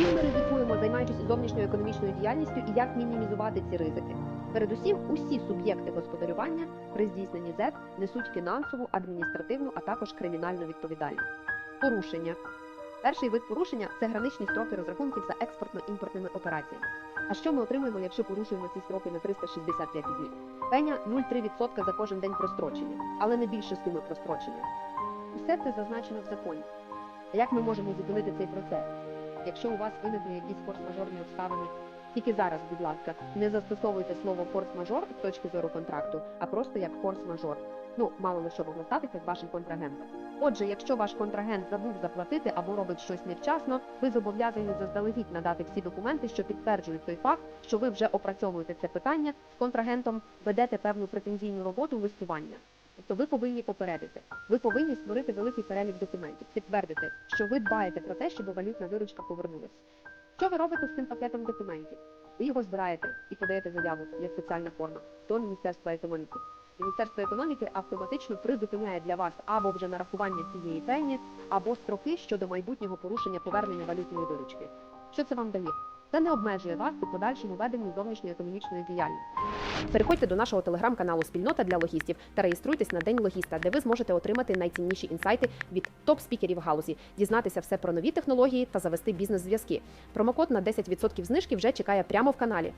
Чим ми ризикуємо, займаючись зовнішньою економічною діяльністю і як мінімізувати ці ризики? Передусім, усі суб'єкти господарювання при здійсненні ЗЕД несуть фінансову, адміністративну, а також кримінальну відповідальність. Порушення. Перший вид порушення це граничні строки розрахунків за експортно-імпортними операціями. А що ми отримуємо, якщо порушуємо ці строки на 365 днів? Пеня 0,3% за кожен день прострочення, але не більше суми прострочення. Усе це зазначено в законі. Як ми можемо зупинити цей процес? Якщо у вас виникли якісь форс-мажорні обставини, тільки зараз, будь ласка, не застосовуйте слово форс-мажор з точки зору контракту, а просто як форс-мажор. Ну, мало ли що могло статися з вашим контрагентом. Отже, якщо ваш контрагент забув заплатити або робить щось невчасно, ви зобов'язані заздалегідь надати всі документи, що підтверджують той факт, що ви вже опрацьовуєте це питання з контрагентом, ведете певну претензійну роботу листування. Тобто ви повинні попередити. Ви повинні створити великий перелік документів, підтвердити, що ви дбаєте про те, щоб валютна виручка повернулася. Що ви робите з цим пакетом документів? Ви його збираєте і подаєте заяву, є спеціальна форма до Міністерства економіки. Міністерство економіки автоматично призупиняє для вас або вже нарахування цієї пені, або строки щодо майбутнього порушення повернення валютної виручки. Що це вам дає? Це не обмежує вас у подальшому веденні зовнішньої економічної діяльності. Переходьте до нашого телеграм-каналу Спільнота для логістів та реєструйтесь на День логіста, де ви зможете отримати найцінніші інсайти від топ-спікерів галузі, дізнатися все про нові технології та завести бізнес-зв'язки. Промокод на 10% знижки вже чекає прямо в каналі.